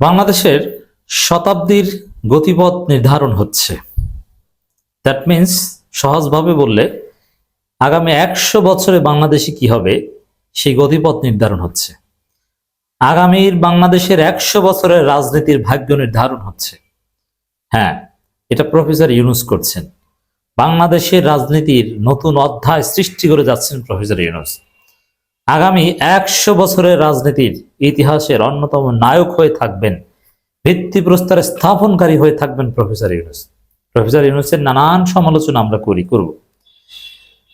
বাংলাদেশের শতাব্দীর গতিপথ নির্ধারণ হচ্ছে। দ্যাট মিন্স সহজভাবে বললে আগামী একশো বছরে বাংলাদেশে কি হবে, সেই গতিপথ নির্ধারণ হচ্ছে। আগামীর বাংলাদেশের একশো বছরের রাজনীতির ভাগ্য নির্ধারণ হচ্ছে। হ্যাঁ এটা প্রফেসর ইউনুস করছেন। বাংলাদেশের রাজনীতির নতুন অধ্যায় সৃষ্টি করে যাচ্ছেন প্রফেসর ইউনুস। আগামী একশো বছরের রাজনীতির ইতিহাসের অন্যতম নায়ক হয়ে থাকবেন, ভিত্তিপ্রস্তর স্থাপনকারী হয়ে থাকবেন প্রফেসর ইউনুস। প্রফেসর ইউনুসের নানান সমালোচনা আমরা করি, করব।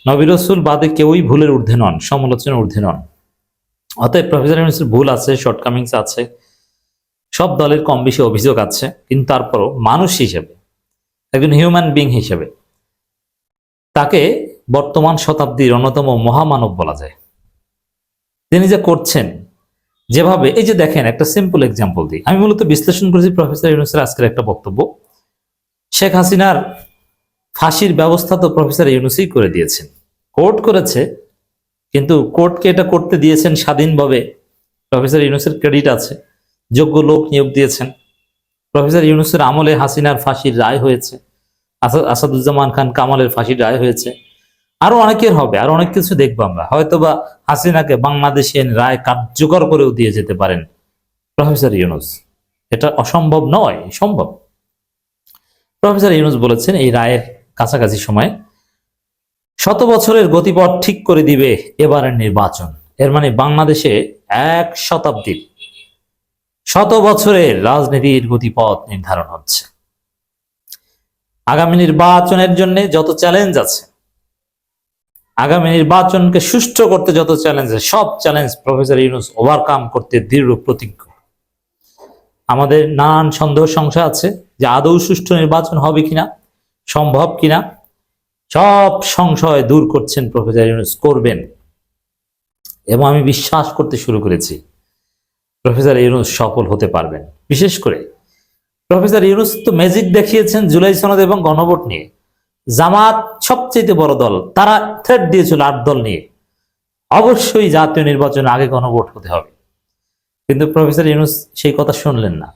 নবী রসুল বাদে কেউই ভুলের ঊর্ধ্বে নন, সমালোচনার ঊর্ধ্বে নন। অতএব প্রফেসর ইউনুসের ভুল আছে শর্টকামিংস আছে, সব দলের কম বেশি অভিযোগ আছে, কিন্তু তারপরও মানুষ হিসেবে, একজন হিউম্যান বিং হিসেবে, তাকে বর্তমান শতাব্দীর অন্যতম মহামানব বলা যায়। তিনি যে করছেন, যেভাবে, এই যে দেখেন, একটা সিম্পল এক্সাম্পল দিই। আমি মূলত বিশ্লেষণ করেছি প্রফেসর ইউনুসের আজকের একটা বক্তব্য। শেখ হাসিনার ফাঁসির ব্যবস্থা তো প্রফেসর ইউনুসই করে দিয়েছেন। কোর্ট করেছে, কিন্তু কোর্টকে এটা করতে দিয়েছেন স্বাধীনভাবে। প্রফেসর ইউনুসের ক্রেডিট আছে, যোগ্য লোক নিয়োগ দিয়েছেন। প্রফেসর ইউনুসের আমলে হাসিনার ফাঁসির রায় হয়েছে। আসাদুজ্জামান খান কামালের ফাঁসির রায় হয়েছে। আরও অনেকের হবে, আরও অনেক কিছু দেখব আমরা। হয়তোবা হাসিনাকে বাংলাদেশের রায় কার্যকর করেও দিয়ে যেতে পারেন। প্রফেসর ইউনুস, এটা অসম্ভব নয়, সম্ভব। প্রফেসর ইউনুস বলেছেন, এই রায়ের কাছাকাছি সময়ে শত বছরের গতিপথ ঠিক করে দিবে এবারের নির্বাচন। এর মানে বাংলাদেশে এক শতাব্দীর শত বছরের রাজনীতির গতিপথ নির্ধারণ হচ্ছে। আগামী নির্বাচনের জন্য যত চ্যালেঞ্জ আছে আগামী নির্বাচনকে সুষ্ঠু করতে যত চ্যালেঞ্জ সব চ্যালেঞ্জ প্রফেসর ইউনুস ওভারকাম করতে দৃঢ় প্রতিজ্ঞ। আমাদের নানান সন্দেহ সংশয় আছে যে আদৌ সুষ্ঠু নির্বাচন হবে কিনা, সম্ভব কিনা, সব সংশয় দূর করছেন প্রফেসর ইউনুস, করবেন। এবং আমি বিশ্বাস করতে শুরু করেছি প্রফেসর ইউনুস সফল হতে পারবেন। বিশেষ করে প্রফেসর ইউনুস তো ম্যাজিক দেখিয়েছেন জুলাই সনদ এবং গণভোট নিয়ে। জামাত সবচেয়ে বড় দল। তারা থ্রেট দিয়েছিল আট দল নিয়ে। অবশ্যই জাতীয় নির্বাচনে আগে গণভোট হতে হবে। কিন্তু প্রফেসর ইউনুস সেই কথা শুনলেন না।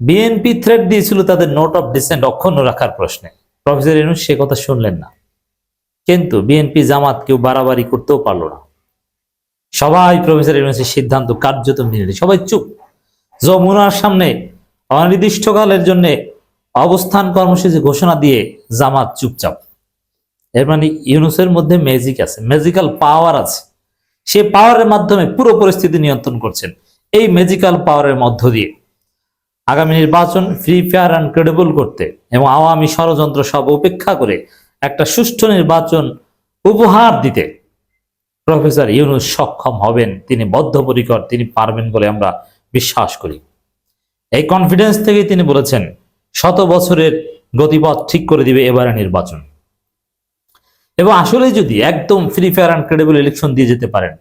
বিএনপি থ্রেট দিয়েছিল তাদের নোট অফ ডিসেন্ট অক্ষুণ্ণ রাখার প্রশ্নে। প্রফেসর ইউনুস সে কথা শুনলেন না। কিন্তু বিএনপি জামাত কেউ বাড়াবাড়ি করতেও পারল না। সবাই প্রফেসর ইউনুসের সিদ্ধান্ত কার্যত মেনে সবাই চুপ। যমুনার সামনে অনির্দিষ্টকালের জন্য অবস্থান কর্মসূচি ঘোষণা দিয়ে জামাত চুপচাপ। এর মানে ইউনুসের মধ্যে ম্যাজিক আছে ম্যাজিক্যাল পাওয়ার আছে। সে পাওয়ারের মাধ্যমে পুরো পরিস্থিতি নিয়ন্ত্রণ করছেন। এই ম্যাজিক্যাল পাওয়ারের মধ্য দিয়ে। আগামী নির্বাচন ফ্রি ফেয়ার অ্যান্ড ক্রেডিবল করতে এবং আওয়ামী ষড়যন্ত্র সব উপেক্ষা করে একটা সুষ্ঠু নির্বাচন উপহার দিতে প্রফেসর ইউনুস সক্ষম হবেন, তিনি বদ্ধপরিকর, তিনি পারবেন বলে আমরা বিশ্বাস করি। এই কনফিডেন্স থেকেই তিনি বলেছেন শত বছরের গতিপথ ঠিক করে দিবে এবারে নির্বাচন। এবং আসলে যদি একদম free fair and credible election দিয়ে যেতে পারেন,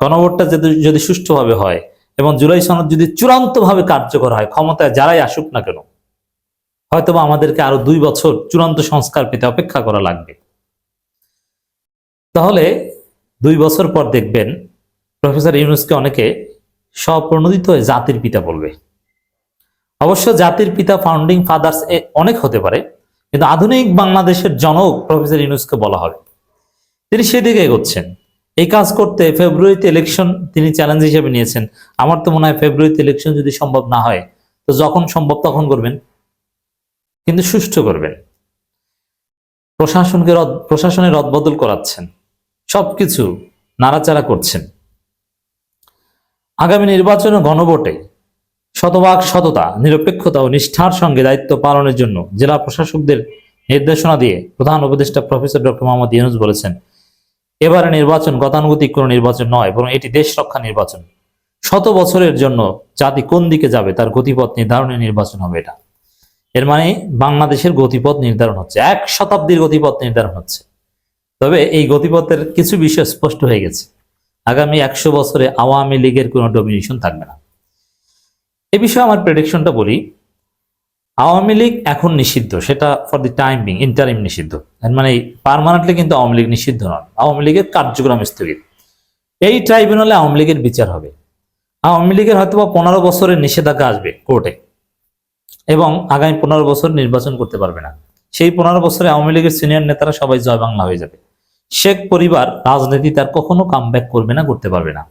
গণভোটটা যদি সুষ্ঠুভাবে হয় এবং জুলাই সনদ যদি চূড়ান্তভাবে কার্যকর হয়, ক্ষমতায় যারাই আসুক না কেন, হয়তোবা আমাদেরকে আরও দুই বছর চূড়ান্ত সংস্কার পেতে অপেক্ষা করা লাগবে। তাহলে দুই বছর পর দেখবেন প্রফেসর ইউনুসকে অনেকে স্বপ্রণোদিত হয়ে জাতির পিতা বলবে। অবশ্য জাতির পিতা ফাউন্ডিং ফাদার্স এ অনেক হতে পারে, কিন্তু আধুনিক বাংলাদেশের জনক প্রফেসর ইউনুসকে বলা হবে। তিনি সেদিকে এগোচ্ছেন। এই কাজ করতে ফেব্রুয়ারিতে ইলেকশন তিনি চ্যালেঞ্জ হিসেবে নিয়েছেন। আমার তো মনে হয় ফেব্রুয়ারিতে ইলেকশন যদি সম্ভব না হয়, তো যখন সম্ভব তখন করবেন, কিন্তু সুষ্ঠু করবেন। প্রশাসনকে রদ, প্রশাসনের রদবদল করাচ্ছেন। সবকিছু নাড়াচাড়া করছেন। আগামী নির্বাচনে গণভোটে শতভাগ সততা, নিরপেক্ষতা ও নিষ্ঠার সঙ্গে দায়িত্ব পালনের জন্য জেলা প্রশাসকদের নির্দেশনা দিয়ে প্রধান উপদেষ্টা প্রফেসর ডক্টর মোহাম্মদ ইউনুস বলেছেন, এবারে নির্বাচন গতানুগতিক কোনো নির্বাচন নয়, বরং এটি দেশ রক্ষা নির্বাচন। শত বছরের জন্য জাতি কোন দিকে যাবে তার গতিপথ নির্ধারণের নির্বাচন হবে এটা। এর মানে বাংলাদেশের গতিপথ নির্ধারণ হচ্ছে, এক শতাব্দীর গতিপথ নির্ধারণ হচ্ছে। তবে এই গতিপথের কিছু বিষয় স্পষ্ট হয়ে গেছে। আগামী একশো বছরে আওয়ামী লীগের কোনো ডমিনেশন থাকবে না। এ বিষয়ে আমার প্রেডিকশনটা বলি। আওয়ামী লীগ এখন নিষিদ্ধ, সেটা for the time being interim নিষিদ্ধ। মানে পারমানেন্টলি কিন্তু আওয়ামী লীগ নিষিদ্ধ নন আওয়ামী লীগের কার্যক্রম স্থগিত। এই ট্রাইব্যুনালে আওয়ামী লীগের বিচার হবে। আওয়ামী লীগের হয়তো বা পনেরো বছরের নিষেধাজ্ঞা আসবে কোর্টে, এবং আগামী পনেরো বছর নির্বাচন করতে পারবে না। সেই পনেরো বছরে আওয়ামী লীগের সিনিয়র নেতারা সবাই জয় বাংলা হয়ে যাবে। শেখ পরিবার রাজনীতি তার কখনো কাম করবে না, করতে পারবে না।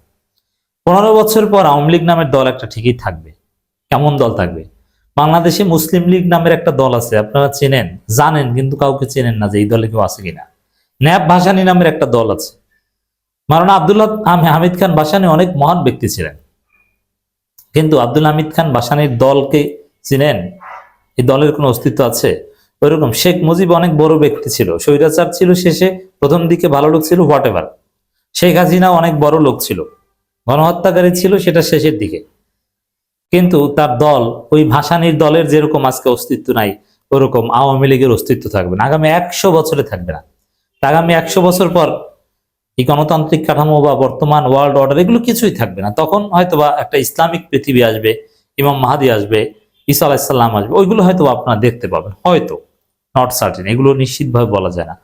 পনেরো বছর পর আওয়ামী লীগ নামের দল একটা ঠিকই থাকবে। কেমন দল থাকবে? বাংলাদেশে মুসলিম লীগ নামের একটা দল আছে, আপনারা চেনেন, জানেন, কিন্তু কাউকে চেনেন না যে এই দলে কেউ আছে কিনা। ন্যাব ভাসানী নামের একটা দল আছে। মারানা আবদুল্লাহ হামিদ খান ভাসানি অনেক মহান ব্যক্তি ছিলেন। কিন্তু আব্দুল হামিদ খান বাসানির দলকে চিনেন? এই দলের কোনো অস্তিত্ব আছে? ওইরকম শেখ মুজিব অনেক বড় ব্যক্তি ছিল। স্বৈরাচার ছিল শেষে, প্রথম দিকে ভালো লোক ছিল হোয়াট এভার শেখ হাসিনা অনেক বড় লোক ছিল। গণহত্যাকারী ছিল সেটা শেষের দিকে। কিন্তু তার দল, ওই ভাসানির দলের যেরকম আজকে অস্তিত্ব নাই, ওরকম আওয়ামী লীগের অস্তিত্ব থাকবে না। আগামী একশো বছরে থাকবে না। আগামী একশো বছর পর এই গণতান্ত্রিক কাঠামো বা বর্তমান ওয়ার্ল্ড অর্ডার এগুলো কিছুই থাকবে না। তখন হয়তোবা একটা ইসলামিক পৃথিবী আসবে, ইমাম মাহাদি আসবে, ঈসা আলাইসাল্লাম আসবে, ওইগুলো হয়তো আপনারা দেখতে পাবেন। হয়তো নট সার্টেন এগুলো নিশ্চিতভাবে বলা যায় না।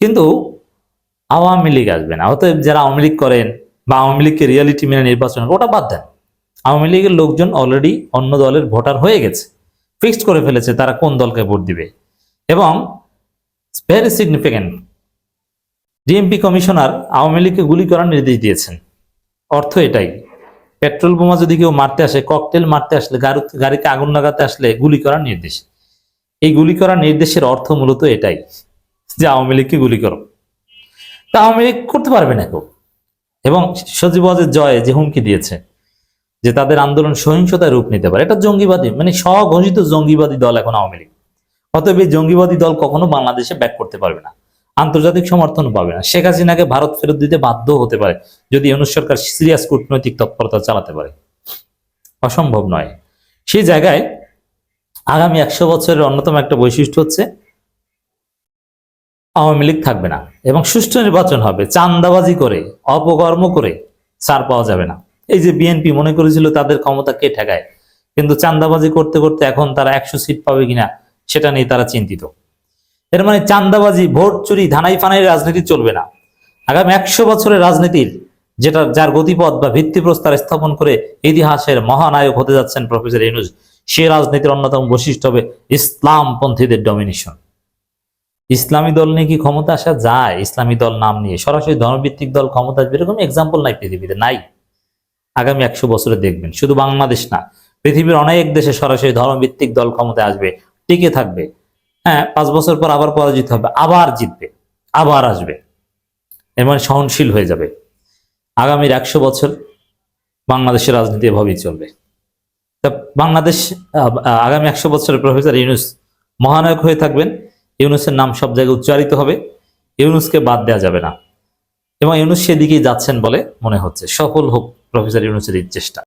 কিন্তু আওয়ামী লীগ আসবে না। অতএব যারা আওয়ামী লীগ করেন বা আওয়ামী লীগকে রিয়ালিটি মেনে নির্বাচন ওটা বাদ দেন। আওয়ামী লীগের লোকজন অলরেডি অন্য দলের ভোটার হয়ে গেছে। ফিক্সড করে ফেলেছে তারা কোন দলকে ভোট দিবে। এবং very significant DMP commissioner Awami লীগকে গুলি করার নির্দেশ দিয়েছেন। অর্থ এটাই, পেট্রোল বোমা যদি কেউ মারতে আসে ককটেল মারতে আসলে, গাড়ি- গাড়িতে আগুন লাগাতে আসলে গুলি করার নির্দেশ। এই গুলি করার নির্দেশের অর্থ মূলত এটাই, যে আওয়ামী লীগকে গুলি করো। তা আওয়ামী লীগ করতে পারবে না কেউ। এবং সজীব জয় যে হুমকি দিয়েছে যে তাদের আন্দোলন সহিংসতায় রূপ নিতে পারে। এটা জঙ্গিবাদী মানে স্বঘোষিত জঙ্গিবাদী দল এখন আওয়ামী লীগ। অতএব এই জঙ্গিবাদী দল কখনো বাংলাদেশে ব্যাক করতে পারবে না। আন্তর্জাতিক সমর্থন পাবে না। শেখ হাসিনাকে ভারত ফেরত দিতে বাধ্য হতে পারে, যদি অনু সরকার সিরিয়াস কূটনৈতিক তৎপরতা চালাতে পারে। অসম্ভব নয়। সেই জায়গায় আগামী একশো বছরের অন্যতম একটা বৈশিষ্ট্য হচ্ছে, আওয়ামী লীগ থাকবে না এবং সুষ্ঠু নির্বাচন হবে। চান্দাবাজি করে, অপকর্ম করে ছাড় পাওয়া যাবে না। এই যে বিএনপি মনে করেছিল তাদের ক্ষমতা কে ঠেকায়? কিন্তু চান্দাবাজি করতে করতে এখন তারা একশো সিট পাবে কিনা সেটা নিয়ে তারা চিন্তিত। এর মানে চান্দাবাজি ভোট চুরি, ধানাই ফানাই রাজনীতি চলবে না। আগামী একশো বছরের রাজনীতির যেটা যার গতিপথ বা ভিত্তিপ্রস্তর স্থাপন করে ইতিহাসের মহানায়ক হতে যাচ্ছেন প্রফেসর ইনুজ সে রাজনীতির অন্যতম বৈশিষ্ট্য হবে ইসলামপন্থীদের ডমিনেশন ইসলামী দল নিয়ে কি ক্ষমতা আসা যায়? ইসলামী দল নাম নিয়ে সরাসরি ধর্মভিত্তিক দল ক্ষমতা আসবে, এরকম এক্সাম্পল নাই পৃথিবীতে, নাই। আগামী একশো বছরে দেখবেন। শুধু বাংলাদেশ না, পৃথিবীর অনেক দেশে সরাসরি ধর্মভিত্তিক দল ক্ষমতায় আসবে, টিকে থাকবে। হ্যাঁ পাঁচ বছর পর আবার পরাজিত হবে, আবার জিতবে, আবার আসবে। এর মানে সহনশীল হয়ে যাবে। আগামীর একশো বছর বাংলাদেশের রাজনীতি এভাবেই চলবে। তা বাংলাদেশ আগামী একশো বছরের প্রফেসর ইউনুস মহানায়ক হয়ে থাকবেন। ইউনুসের নাম সব জায়গায় উচ্চারিত হবে। ইউনুসকে বাদ দেওয়া যাবে না। এবং ইউনুস দিকেই যাচ্ছেন বলে মনে হচ্ছে। সফল হোক প্রফেসর ইউনুসের চেষ্টা।